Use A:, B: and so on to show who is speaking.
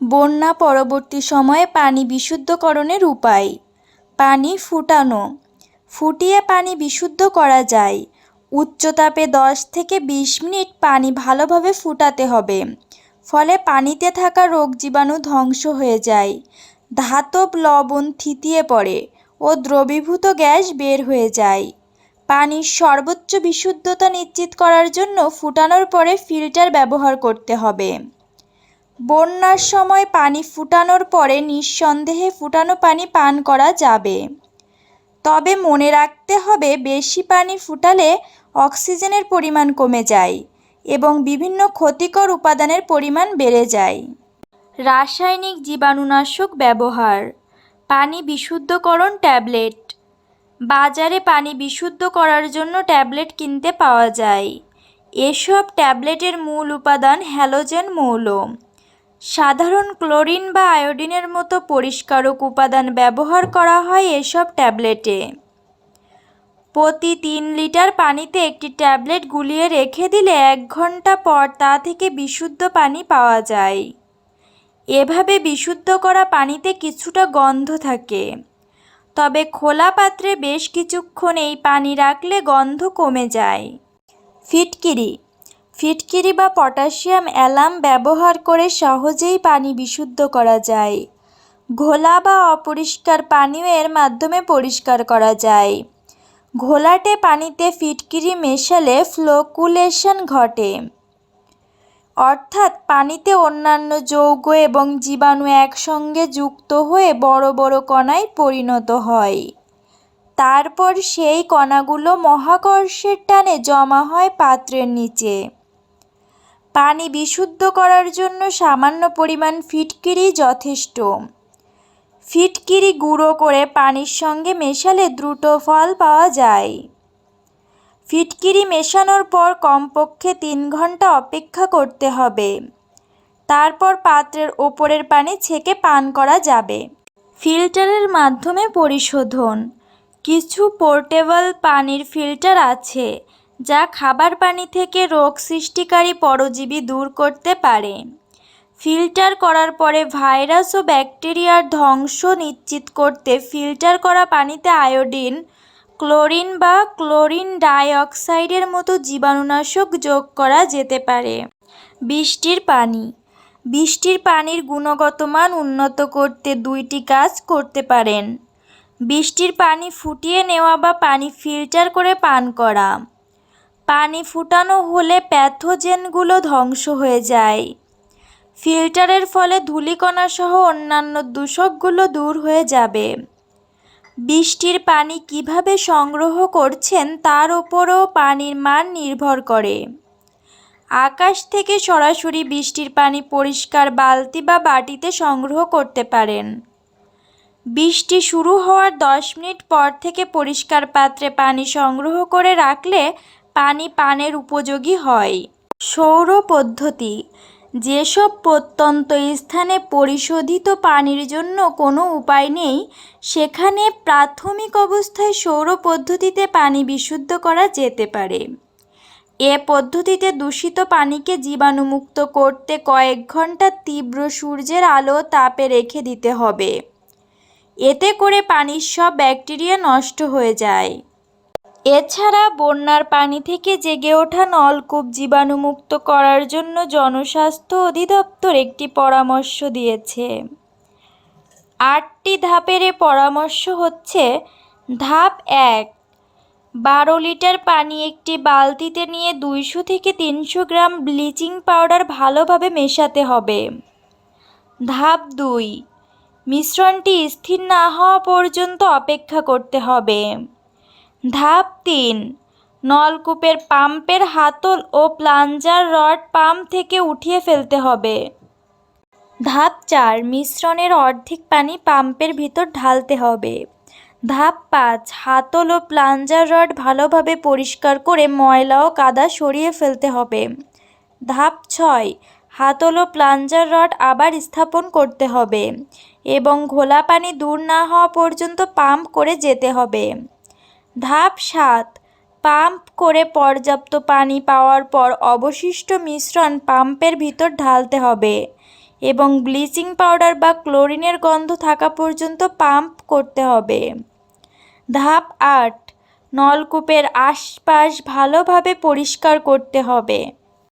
A: বন্যা পরবর্তী সময়ে পানি বিশুদ্ধকরণের উপায়। পানি ফুটানো। ফুটিয়ে পানি বিশুদ্ধ করা যায়। উচ্চ তাপে দশ থেকে বিশ মিনিট পানি ভালোভাবে ফুটাতে হবে। ফলে পানিতে থাকা রোগ জীবাণু ধ্বংস হয়ে যায়। ধাতব লবণ থিতিয়ে পড়ে ও দ্রবীভূত গ্যাস বের হয়ে যায়। পানির সর্বোচ্চ বিশুদ্ধতা নিশ্চিত করার জন্য ফুটানোর পরে ফিল্টার ব্যবহার করতে হবে। বন্যার সময় পানি ফুটানোর পরে নিঃসন্দেহে ফুটানো পানি পান করা যাবে। তবে মনে রাখতে হবে, বেশি পানি ফুটালে অক্সিজেনের পরিমাণ কমে যায় এবং বিভিন্ন ক্ষতিকর উপাদানের পরিমাণ বেড়ে যায়। রাসায়নিক জীবাণুনাশক ব্যবহার, পানি বিশুদ্ধকরণ ট্যাবলেট। বাজারে পানি বিশুদ্ধ করার জন্য ট্যাবলেট কিনতে পাওয়া যায়। এসব ট্যাবলেটের মূল উপাদান হ্যালোজেন মৌল। সাধারণ ক্লোরিন বা আয়োডিনের মতো পরিষ্কারক উপাদান ব্যবহার করা হয় এসব ট্যাবলেটে। প্রতি তিন লিটার পানিতে একটি ট্যাবলেট গুলিয়ে রেখে দিলে এক ঘণ্টা পর তা থেকে বিশুদ্ধ পানি পাওয়া যায়। এভাবে বিশুদ্ধ করা পানিতে কিছুটা গন্ধ থাকে। তবে খোলা পাত্রে বেশ কিছুক্ষণ এই পানি রাখলে গন্ধ কমে যায়। ফিটকিরি ফিটকিরি বা পটাশিয়াম অ্যালাম ব্যবহার করে সহজেই পানি বিশুদ্ধ করা যায়। ঘোলা বা অপরিষ্কার পানীয় এর মাধ্যমে পরিষ্কার করা যায়। ঘোলাটে পানিতে ফিটকিরি মেশালে ফ্লোকুলেশন ঘটে। অর্থাৎ পানিতে অন্যান্য যৌগ এবং জীবাণু একসঙ্গে যুক্ত হয়ে বড় বড় কণায় পরিণত হয়। তারপর সেই কণাগুলো মহাকর্ষের টানে জমা হয় পাত্রের নিচে। পানি বিশুদ্ধ করার জন্য সামান্য পরিমাণ ফিটকিরি যথেষ্ট। ফিটকিরি গুঁড়ো করে পানির সঙ্গে মেশালে দ্রুত ফল পাওয়া যায়। ফিটকিরি মেশানোর পর কমপক্ষে তিন ঘণ্টা অপেক্ষা করতে হবে। তারপর পাত্রের ওপরের পানি ছেঁকে পান করা যাবে। ফিল্টারের মাধ্যমে পরিশোধন। কিছু পোর্টেবল পানির ফিল্টার আছে। যা খাবার পানি থেকে রোগ সৃষ্টিকারী পরজীবী দূর করতে পারে। ফিল্টার করার পরে ভাইরাস ও ব্যাকটেরিয়ার ধ্বংস নিশ্চিত করতে ফিল্টার করা পানিতে আয়োডিন, ক্লোরিন বা ক্লোরিন ডাইঅক্সাইডের মতো জীবাণুনাশক যোগ করা যেতে পারে। বৃষ্টির পানি। বৃষ্টির পানির গুণগত মান উন্নত করতে দুইটি কাজ করতে পারেন। বৃষ্টির পানি ফুটিয়ে নেওয়া বা পানি ফিল্টার করে পান করা। পানি ফুটানো হলে প্যাথোজেনগুলো ধ্বংস হয়ে যায়। ফিল্টারের ফলে ধূলিকণা সহ অন্যান্য দূষকগুলো দূর হয়ে যাবে। বৃষ্টির পানি কীভাবে সংগ্রহ করছেন তার ওপরও পানির মান নির্ভর করে। আকাশ থেকে সরাসরি বৃষ্টির পানি পরিষ্কার বালতি বা বাটিতে সংগ্রহ করতে পারেন। বৃষ্টি শুরু হওয়ার দশ মিনিট পর থেকে পরিষ্কার পাত্রে পানি সংগ্রহ করে রাখলে পানি পানের উপযোগী হয়। সৌর পদ্ধতি, যেসব প্রত্যন্ত স্থানে পরিশোধিত পানির জন্য কোনো উপায় নেই, সেখানে প্রাথমিক অবস্থায় সৌর পদ্ধতিতে পানি বিশুদ্ধ করা যেতে পারে। এ পদ্ধতিতে দূষিত পানিকে জীবাণুমুক্ত করতে কয়েক ঘণ্টা তীব্র সূর্যের আলো তাপে রেখে দিতে হবে। এতে করে পানির সব ব্যাকটেরিয়া নষ্ট হয়ে যায়। এছাড়া বন্যার পানি থেকে জেগে ওঠা নলকূপ জীবাণুমুক্ত করার জন্য জনস্বাস্থ্য অধিদপ্তর একটি পরামর্শ দিয়েছে। আটটি ধাপের এ পরামর্শ হচ্ছে, ধাপ এক, বারো লিটার পানি একটি বালতিতে নিয়ে দুইশো থেকে তিনশো গ্রাম ব্লিচিং পাউডার ভালোভাবে মেশাতে হবে। ধাপ দুই, মিশ্রণটি স্থির না হওয়া পর্যন্ত অপেক্ষা করতে হবে। ধাপ তিন। নলকূপের পাম্পের হাতল ও প্লাঞ্জার রড পাম্প থেকে উঠিয়ে ফেলতে হবে। ধাপ চার, মিশ্রণের অর্ধেক পানি পাম্পের ভিতর ঢালতে হবে। ধাপ পাঁচ, হাতল ও প্লাঞ্জার রড ভালোভাবে পরিষ্কার করে ময়লা ও কাদা সরিয়ে ফেলতে হবে। ধাপ ছয়, হাতল ও প্লাঞ্জার রড আবার স্থাপন করতে হবে এবং ঘোলা পানি দূর না হওয়া পর্যন্ত পাম্প করে যেতে হবে। ধাপ সাত, পাম্প করে পর্যাপ্ত পানি পাওয়ার পর অবশিষ্ট মিশ্রণ পাম্পের ভিতর ঢালতে হবে এবং ব্লিচিং পাউডার বা ক্লোরিনের গন্ধ থাকা পর্যন্ত পাম্প করতে হবে। ধাপ আট, নলকূপের আশপাশ ভালোভাবে পরিষ্কার করতে হবে।